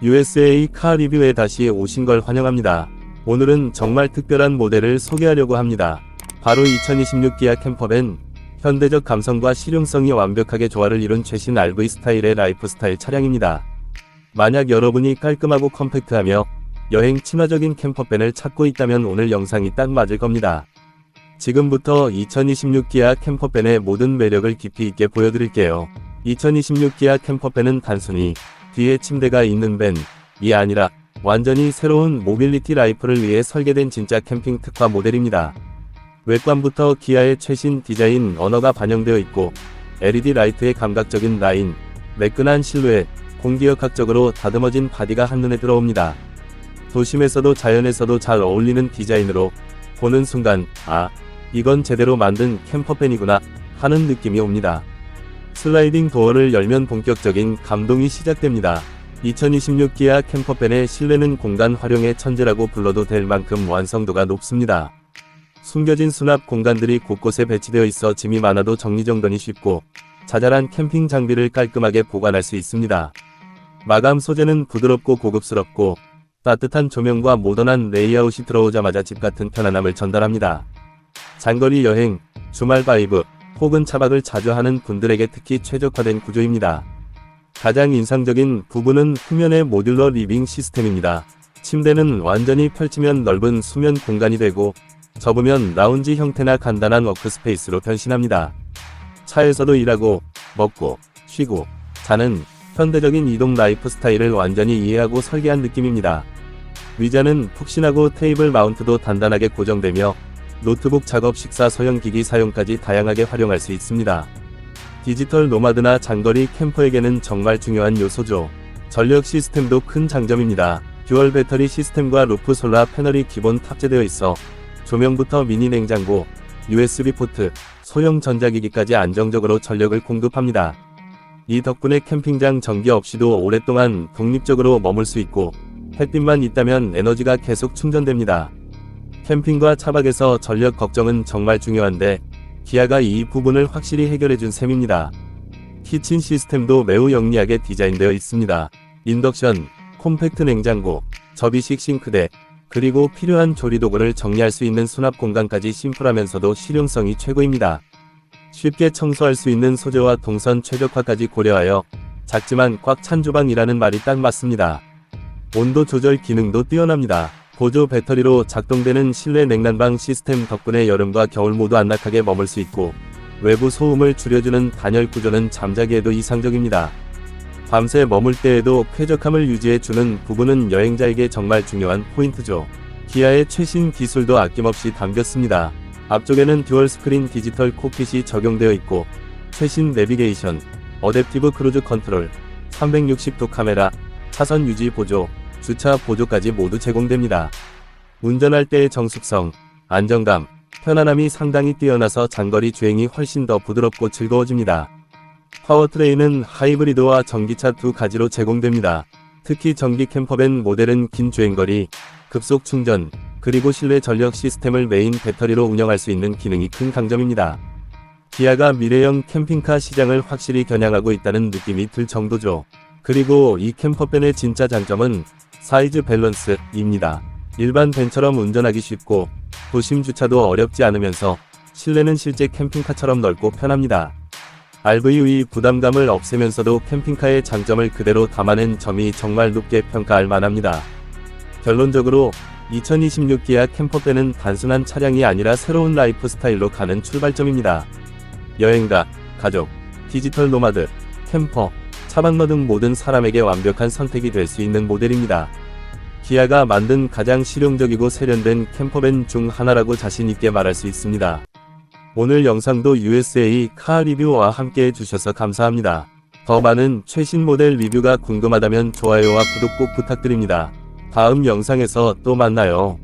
USA 카 리뷰에 다시 오신 걸 환영합니다. 오늘은 정말 특별한 모델을 소개하려고 합니다. 바로 2026 기아 캠퍼밴 현대적 감성과 실용성이 완벽하게 조화를 이룬 최신 RV 스타일의 라이프스타일 차량입니다. 만약 여러분이 깔끔하고 컴팩트하며 여행 친화적인 캠퍼밴을 찾고 있다면 오늘 영상이 딱 맞을 겁니다. 지금부터 2026 기아 캠퍼밴의 모든 매력을 깊이 있게 보여드릴게요. 2026 기아 캠퍼밴은 단순히 뒤에 침대가 있는 밴이 아니라 완전히 새로운 모빌리티 라이프를 위해 설계된 진짜 캠핑 특화 모델입니다. 외관부터 기아의 최신 디자인 언어가 반영되어 있고 LED 라이트의 감각적인 라인, 매끈한 실루엣, 공기역학적으로 다듬어진 바디가 한눈에 들어옵니다. 도심에서도 자연에서도 잘 어울리는 디자인으로 보는 순간 아 이건 제대로 만든 캠퍼밴이구나 하는 느낌이 옵니다. 슬라이딩 도어를 열면 본격적인 감동이 시작됩니다. 2026 기아 캠퍼밴의 실내는 공간 활용의 천재라고 불러도 될 만큼 완성도가 높습니다. 숨겨진 수납 공간들이 곳곳에 배치되어 있어 짐이 많아도 정리정돈이 쉽고 자잘한 캠핑 장비를 깔끔하게 보관할 수 있습니다. 마감 소재는 부드럽고 고급스럽고 따뜻한 조명과 모던한 레이아웃이 들어오자마자 집 같은 편안함을 전달합니다. 장거리 여행, 주말 바이브, 혹은 차박을 자주 하는 분들에게 특히 최적화된 구조입니다. 가장 인상적인 부분은 후면의 모듈러 리빙 시스템입니다. 침대는 완전히 펼치면 넓은 수면 공간이 되고 접으면 라운지 형태나 간단한 워크스페이스로 변신합니다. 차에서도 일하고, 먹고, 쉬고, 자는 현대적인 이동 라이프 스타일을 완전히 이해하고 설계한 느낌입니다. 위자는 푹신하고 테이블 마운트도 단단하게 고정되며 노트북 작업 식사 소형 기기 사용까지 다양하게 활용할 수 있습니다. 디지털 노마드나 장거리 캠퍼에게는 정말 중요한 요소죠. 전력 시스템도 큰 장점입니다. 듀얼 배터리 시스템과 루프 솔라 패널이 기본 탑재되어 있어 조명부터 미니 냉장고, USB 포트, 소형 전자기기까지 안정적으로 전력을 공급합니다. 이 덕분에 캠핑장 전기 없이도 오랫동안 독립적으로 머물 수 있고 햇빛만 있다면 에너지가 계속 충전됩니다. 캠핑과 차박에서 전력 걱정은 정말 중요한데 기아가 이 부분을 확실히 해결해준 셈입니다. 키친 시스템도 매우 영리하게 디자인되어 있습니다. 인덕션, 콤팩트 냉장고, 접이식 싱크대, 그리고 필요한 조리도구를 정리할 수 있는 수납 공간까지 심플하면서도 실용성이 최고입니다. 쉽게 청소할 수 있는 소재와 동선 최적화까지 고려하여 작지만 꽉 찬 주방이라는 말이 딱 맞습니다. 온도 조절 기능도 뛰어납니다. 보조 배터리로 작동되는 실내 냉난방 시스템 덕분에 여름과 겨울 모두 안락하게 머물 수 있고 외부 소음을 줄여주는 단열 구조는 잠자기에도 이상적입니다. 밤새 머물 때에도 쾌적함을 유지해주는 부분은 여행자에게 정말 중요한 포인트죠. 기아의 최신 기술도 아낌없이 담겼습니다. 앞쪽에는 듀얼 스크린 디지털 콕핏이 적용되어 있고 최신 내비게이션, 어댑티브 크루즈 컨트롤, 360도 카메라, 차선 유지 보조, 주차 보조까지 모두 제공됩니다. 운전할 때의 정숙성, 안정감, 편안함이 상당히 뛰어나서 장거리 주행이 훨씬 더 부드럽고 즐거워집니다. 파워트레인은 하이브리드와 전기차 두 가지로 제공됩니다. 특히 전기 캠퍼밴 모델은 긴 주행거리, 급속 충전, 그리고 실내 전력 시스템을 메인 배터리로 운영할 수 있는 기능이 큰 강점입니다. 기아가 미래형 캠핑카 시장을 확실히 겨냥하고 있다는 느낌이 들 정도죠. 그리고 이 캠퍼밴의 진짜 장점은 사이즈 밸런스입니다. 일반 밴처럼 운전하기 쉽고 도심 주차도 어렵지 않으면서 실내는 실제 캠핑카처럼 넓고 편합니다. RV의 부담감을 없애면서도 캠핑카의 장점을 그대로 담아낸 점이 정말 높게 평가할 만합니다. 결론적으로 2026 기아 캠퍼밴은 단순한 차량이 아니라 새로운 라이프 스타일로 가는 출발점입니다. 여행가, 가족, 디지털 노마드, 캠퍼, 차박러 등 모든 사람에게 완벽한 선택이 될 수 있는 모델입니다. 기아가 만든 가장 실용적이고 세련된 캠퍼밴 중 하나라고 자신있게 말할 수 있습니다. 오늘 영상도 USA 카 리뷰와 함께 해주셔서 감사합니다. 더 많은 최신 모델 리뷰가 궁금하다면 좋아요와 구독 꼭 부탁드립니다. 다음 영상에서 또 만나요.